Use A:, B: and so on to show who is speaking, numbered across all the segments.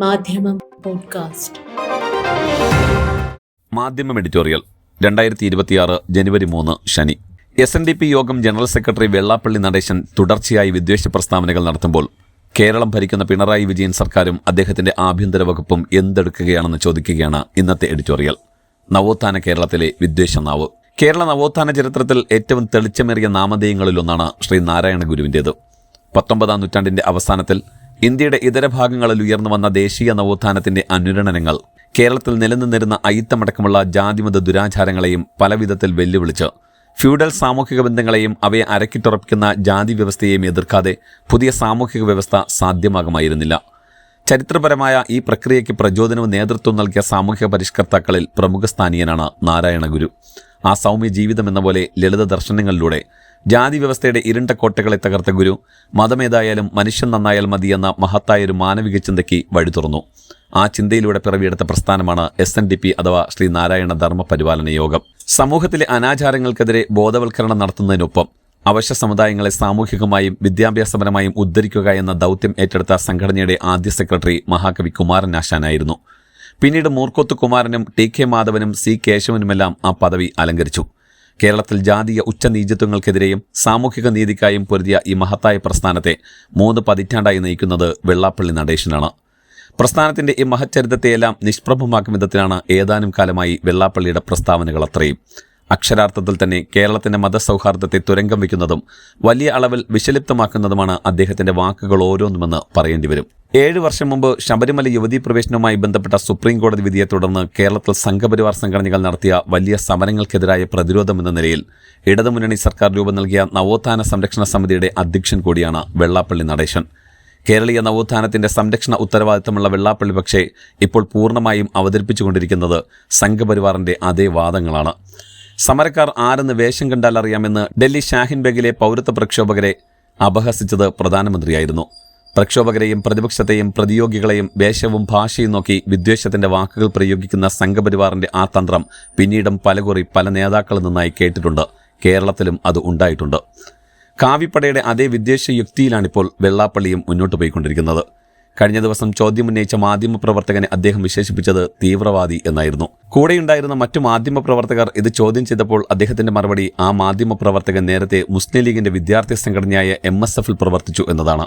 A: മാധ്യമം പോഡ്കാസ്റ്റ്.
B: മാധ്യമം എഡിറ്റോറിയൽ രണ്ടായിരത്തി ഇരുപത്തിയാറ് ജനുവരി മൂന്ന് ശനി. എസ് എൻ ഡി പി യോഗം ജനറൽ സെക്രട്ടറി വെള്ളാപ്പള്ളി നടേശൻ തുടർച്ചയായി വിദ്വേഷ പ്രസ്താവനകൾ നടത്തുമ്പോൾ കേരളം ഭരിക്കുന്ന പിണറായി വിജയൻ സർക്കാരും അദ്ദേഹത്തിന്റെ ആഭ്യന്തര വകുപ്പും എന്തെടുക്കുകയാണെന്ന് ചോദിക്കുകയാണ് ഇന്നത്തെ എഡിറ്റോറിയൽ. നവോത്ഥാന കേരളത്തിലെ വിദ്വേഷ നാവ്. കേരള നവോത്ഥാന ചരിത്രത്തിൽ ഏറ്റവും തെളിച്ചമേറിയ നാമധേയങ്ങളിലൊന്നാണ് ശ്രീ നാരായണ ഗുരുവിന്റേത്. പത്തൊമ്പതാം നൂറ്റാണ്ടിന്റെ അവസാനത്തിൽ ഇന്ത്യയുടെ ഇതര ഭാഗങ്ങളിൽ ഉയർന്നു വന്ന ദേശീയ നവോത്ഥാനത്തിന്റെ അനുരണനങ്ങൾ കേരളത്തിൽ നിലനിന്നിരുന്ന അയിത്തമടക്കമുള്ള ജാതിമത ദുരാചാരങ്ങളെയും പലവിധത്തിൽ വെല്ലുവിളിച്ച് ഫ്യൂഡൽ സാമൂഹിക ബന്ധങ്ങളെയും അവയെ അരക്കിട്ടുറപ്പിക്കുന്ന ജാതി വ്യവസ്ഥയെയും എതിർക്കാതെ പുതിയ സാമൂഹിക വ്യവസ്ഥ സാധ്യമാകുമായിരുന്നില്ല. ചരിത്രപരമായ ഈ പ്രക്രിയയ്ക്ക് പ്രചോദനവും നേതൃത്വം നൽകിയ സാമൂഹിക പരിഷ്കർത്താക്കളിൽ പ്രമുഖ സ്ഥാനീയനാണ് നാരായണ ഗുരു ആ സൗമ്യ ജീവിതം എന്ന പോലെ ലളിത ദർശനങ്ങളിലൂടെ ജാതി വ്യവസ്ഥയുടെ ഇരുണ്ട കോട്ടകളെ തകർത്ത ഗുരു മതമേതായാലും മനുഷ്യൻ നന്നായാൽ മതിയെന്ന മഹത്തായ ഒരു മാനവിക ചിന്തയ്ക്ക് വഴി തുറന്നു. ആ ചിന്തയിലൂടെ പിറവിയെടുത്ത പ്രസ്ഥാനമാണ് എസ് എൻ ഡി പി അഥവാ ശ്രീ നാരായണ ധർമ്മ പരിപാലന യോഗം. സമൂഹത്തിലെ അനാചാരങ്ങൾക്കെതിരെ ബോധവൽക്കരണം നടത്തുന്നതിനൊപ്പം അവശ്യ സമുദായങ്ങളെ സാമൂഹികമായും വിദ്യാഭ്യാസപരമായും ഉദ്ധരിക്കുക എന്ന ദൗത്യം ഏറ്റെടുത്ത സംഘടനയുടെ ആദ്യ സെക്രട്ടറി മഹാകവി കുമാരൻ ആശാനായിരുന്നു. പിന്നീട് മൂർക്കോത്ത് കുമാരനും ടി കെ മാധവനും സി കേശവനുമെല്ലാം ആ പദവി അലങ്കരിച്ചു. കേരളത്തിൽ ജാതീയ ഉച്ചനീചത്വങ്ങൾക്കെതിരെയും സാമൂഹിക നീതിക്കായും പൊരുതിയ ഈ മഹത്തായ പ്രസ്ഥാനത്തെ മൂന്ന് പതിറ്റാണ്ടായി നയിക്കുന്നത് വെള്ളാപ്പള്ളി നടേശനാണ്. പ്രസ്ഥാനത്തിന്റെ ഈ മഹച്ചരിതത്തെയെല്ലാം നിഷ്പ്രഭമാക്കും വിധത്തിലാണ് ഏതാനും കാലമായി വെള്ളാപ്പള്ളിയുടെ പ്രസ്താവനകൾ അത്രയും. അക്ഷരാർത്ഥത്തിൽ തന്നെ കേരളത്തിന്റെ മതസൗഹാർദ്ദത്തെ തുരങ്കം വയ്ക്കുന്നതും വലിയ അളവിൽ വിഷലിപ്തമാക്കുന്നതുമാണ് അദ്ദേഹത്തിന്റെ വാക്കുകൾ ഓരോന്നുമെന്ന് പറയേണ്ടി വരും ഏഴ് വർഷം മുമ്പ് ശബരിമല യുവതീ പ്രവേശനവുമായി ബന്ധപ്പെട്ട സുപ്രീം കോടതി വിധിയെ തുടർന്ന് കേരളത്തിൽ സംഘപരിവാർ സംഘടനകൾ നടത്തിയ വലിയ സമരങ്ങൾക്കെതിരായ പ്രതിരോധം എന്ന നിലയിൽ ഇടതുമുന്നണി സർക്കാർ രൂപം നൽകിയ നവോത്ഥാന സംരക്ഷണ സമിതിയുടെ അധ്യക്ഷൻ കൂടിയാണ് വെള്ളാപ്പള്ളി നടേശൻ. കേരളീയ നവോത്ഥാനത്തിന്റെ സംരക്ഷണ ഉത്തരവാദിത്തമുള്ള വെള്ളാപ്പള്ളി പക്ഷേ ഇപ്പോൾ പൂർണമായും അവതരിപ്പിച്ചുകൊണ്ടിരിക്കുന്നത് സംഘപരിവാറിന്റെ അതേ വാദങ്ങളാണ്. സമരക്കാർ ആരെന്ന് വേഷം കണ്ടാൽ അറിയാമെന്ന് ഡൽഹി ഷാഹിൻ ബേഗിലെ പൗരത്വ പ്രക്ഷോഭകരെ അപഹസിച്ചത് പ്രധാനമന്ത്രിയായിരുന്നു. പ്രക്ഷോഭകരെയും പ്രതിപക്ഷത്തെയും പ്രതിയോഗികളെയും വേഷവും ഭാഷയും നോക്കി വിദ്വേഷത്തിന്റെ വാക്കുകൾ പ്രയോഗിക്കുന്ന സംഘപരിവാറിന്റെ ആ തന്ത്രം പിന്നീടും പലകുറി പല നേതാക്കളിൽ നിന്നായി കേട്ടിട്ടുണ്ട്. കേരളത്തിലും അത് ഉണ്ടായിട്ടുണ്ട്. കാവിപ്പടയുടെ അതേ വിദ്വേഷ യുക്തിയിലാണിപ്പോൾ വെള്ളാപ്പള്ളിയും മുന്നോട്ട് പോയിക്കൊണ്ടിരിക്കുന്നത്. കഴിഞ്ഞ ദിവസം ചോദ്യമുന്നയിച്ച മാധ്യമപ്രവർത്തകനെ അദ്ദേഹം വിശേഷിപ്പിച്ചത് തീവ്രവാദി എന്നായിരുന്നു. കൂടെയുണ്ടായിരുന്ന മറ്റു മാധ്യമപ്രവർത്തകർ ഇത് ചോദ്യം ചെയ്തപ്പോൾ അദ്ദേഹത്തിന്റെ മറുപടി ആ മാധ്യമപ്രവർത്തകൻ നേരത്തെ മുസ്ലിം ലീഗിന്റെ വിദ്യാർത്ഥി സംഘടനയായ എം പ്രവർത്തിച്ചു എന്നതാണ്.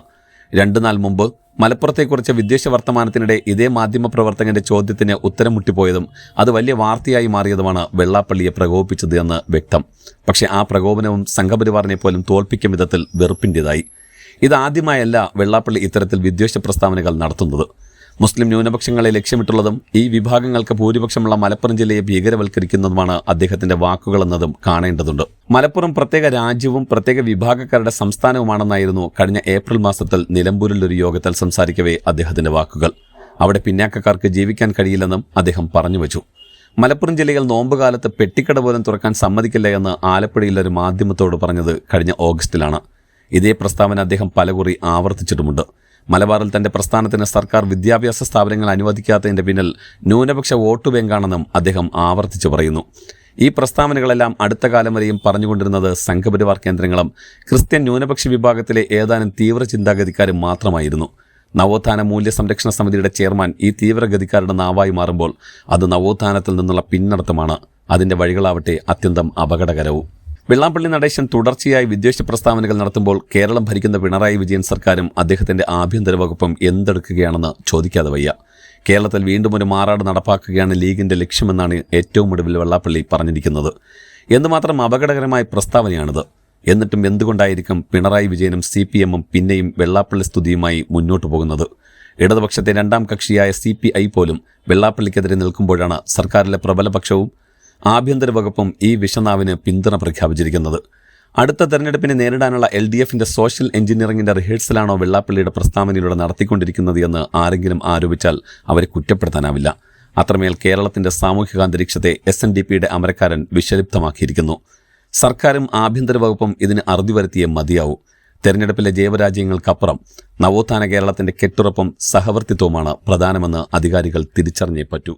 B: രണ്ടു നാൾ മുമ്പ് മലപ്പുറത്തെക്കുറിച്ച് വിദ്വേഷ വർത്തമാനത്തിനിടെ ഇതേ മാധ്യമപ്രവർത്തകന്റെ ചോദ്യത്തിന് ഉത്തരം മുട്ടിപ്പോയതും അത് വലിയ വാർത്തയായി മാറിയതുമാണ് വെള്ളാപ്പള്ളിയെ പ്രകോപിപ്പിച്ചത് എന്ന് വ്യക്തം. പക്ഷേ ആ പ്രകോപനവും സംഘപരിവാറിനെ പോലും തോൽപ്പിക്കും വിധത്തിൽ വെറുപ്പിന്റെതായി ഇതാദ്യമായല്ല വെള്ളാപ്പള്ളി ഇത്തരത്തിൽ വിദ്വേഷ പ്രസ്താവനകൾ നടത്തുന്നത്. മുസ്ലിം ന്യൂനപക്ഷങ്ങളെ ലക്ഷ്യമിട്ടുള്ളതും ഈ വിഭാഗങ്ങൾക്ക് ഭൂരിപക്ഷമുള്ള മലപ്പുറം ജില്ലയെ ഭീകരവൽക്കരിക്കുന്നതുമാണ് അദ്ദേഹത്തിന്റെ വാക്കുകളെന്നതും കാണേണ്ടതുണ്ട്. മലപ്പുറം പ്രത്യേക രാജ്യവും പ്രത്യേക വിഭാഗക്കാരുടെ സംസ്ഥാനവുമാണെന്നായിരുന്നു കഴിഞ്ഞ ഏപ്രിൽ മാസത്തിൽ നിലമ്പൂരിൽ ഒരു യോഗത്തിൽ സംസാരിക്കവേ അദ്ദേഹത്തിന്റെ വാക്കുകൾ. അവിടെ പിന്നാക്കക്കാർക്ക് ജീവിക്കാൻ കഴിയില്ലെന്നും അദ്ദേഹം പറഞ്ഞു പറഞ്ഞുവച്ചു മലപ്പുറം ജില്ലയിൽ നോമ്പുകാലത്ത് പെട്ടിക്കട പോലും തുറക്കാൻ സമ്മതിക്കില്ല എന്ന് ആലപ്പുഴയിൽ ഒരു മാധ്യമത്തോട് പറഞ്ഞത് കഴിഞ്ഞ ഓഗസ്റ്റിലാണ്. ഇതേ പ്രസ്താവന അദ്ദേഹം പലകുറി ആവർത്തിച്ചിട്ടുമുണ്ട്. മലബാറിൽ തന്റെ പ്രസ്ഥാനത്തിന് സർക്കാർ വിദ്യാഭ്യാസ സ്ഥാപനങ്ങൾ അനുവദിക്കാത്തതിന്റെ പിന്നിൽ ന്യൂനപക്ഷ വോട്ട് ബാങ്കാണെന്നും അദ്ദേഹം ആവർത്തിച്ചു പറയുന്നു. ഈ പ്രസ്താവനകളെല്ലാം അടുത്ത കാലം വരെയും പറഞ്ഞുകൊണ്ടിരുന്നത് സംഘപരിവാർ കേന്ദ്രങ്ങളും ക്രിസ്ത്യൻ ന്യൂനപക്ഷ വിഭാഗത്തിലെ ഏതാനും തീവ്ര ചിന്താഗതിക്കാരും മാത്രമായിരുന്നു. നവോത്ഥാന മൂല്യ സംരക്ഷണ സമിതിയുടെ ചെയർമാൻ ഈ തീവ്രഗതിക്കാരുടെ നാവായി മാറുമ്പോൾ അത് നവോത്ഥാനത്തിൽ നിന്നുള്ള പിന്നടത്തമാണ്. അതിന്റെ വഴികളാവട്ടെ അത്യന്തം അപകടകരവും. വെള്ളാപ്പള്ളി നടേശൻ തുടർച്ചയായി വിദ്വേഷ പ്രസ്താവനകൾ നടത്തുമ്പോൾ കേരളം ഭരിക്കുന്ന പിണറായി വിജയൻ സർക്കാരും അദ്ദേഹത്തിന്റെ ആഭ്യന്തര വകുപ്പും എന്തെടുക്കുകയാണെന്ന് ചോദിക്കാതെ വയ്യ. കേരളത്തിൽ വീണ്ടും ഒരു മാറാട് നടപ്പാക്കുകയാണ് ലീഗിന്റെ ലക്ഷ്യമെന്നാണ് ഏറ്റവും ഒടുവിൽ വെള്ളാപ്പള്ളി പറഞ്ഞിരിക്കുന്നത്. എന്തുമാത്രം അപകടകരമായ പ്രസ്താവനയാണിത്. എന്നിട്ടും എന്തുകൊണ്ടായിരിക്കും പിണറായി വിജയനും സി പി എമ്മും പിന്നെയും വെള്ളാപ്പള്ളി സ്തുതിയുമായി മുന്നോട്ടു പോകുന്നത്? ഇടതുപക്ഷത്തെ രണ്ടാം കക്ഷിയായ സി പി ഐ പോലും വെള്ളാപ്പള്ളിക്കെതിരെ നിൽക്കുമ്പോഴാണ് സർക്കാരിലെ പ്രബലപക്ഷവും ആഭ്യന്തര വകുപ്പും ഈ വിഷനാവിന് പിന്തുണ പ്രഖ്യാപിച്ചിരിക്കുന്നത്. അടുത്ത തെരഞ്ഞെടുപ്പിനെ നേരിടാനുള്ള എൽ ഡി എഫിന്റെ സോഷ്യൽ എഞ്ചിനീയറിംഗിന്റെ റിഹേഴ്സലാണോ വെള്ളാപ്പള്ളിയുടെ പ്രസ്താവനയിലൂടെ നടത്തിക്കൊണ്ടിരിക്കുന്നത് എന്ന് ആരെങ്കിലും ആരോപിച്ചാൽ അവരെ കുറ്റപ്പെടുത്താനാവില്ല. അത്രമേൽ കേരളത്തിന്റെ സാമൂഹിക അന്തരീക്ഷത്തെ എസ് എൻ ഡി പിയുടെ അമരക്കാരൻ വിഷലിപ്തമാക്കിയിരിക്കുന്നു. സർക്കാരും ആഭ്യന്തര വകുപ്പും ഇതിന് അറുതി വരുത്തിയേ മതിയാവൂ. തെരഞ്ഞെടുപ്പിലെ ജൈവരാജ്യങ്ങൾക്കപ്പുറം നവോത്ഥാന കേരളത്തിന്റെ കെട്ടുറപ്പും സഹവർത്തിത്വവുമാണ് പ്രധാനമെന്ന് അധികാരികൾ തിരിച്ചറിഞ്ഞേ പറ്റൂ.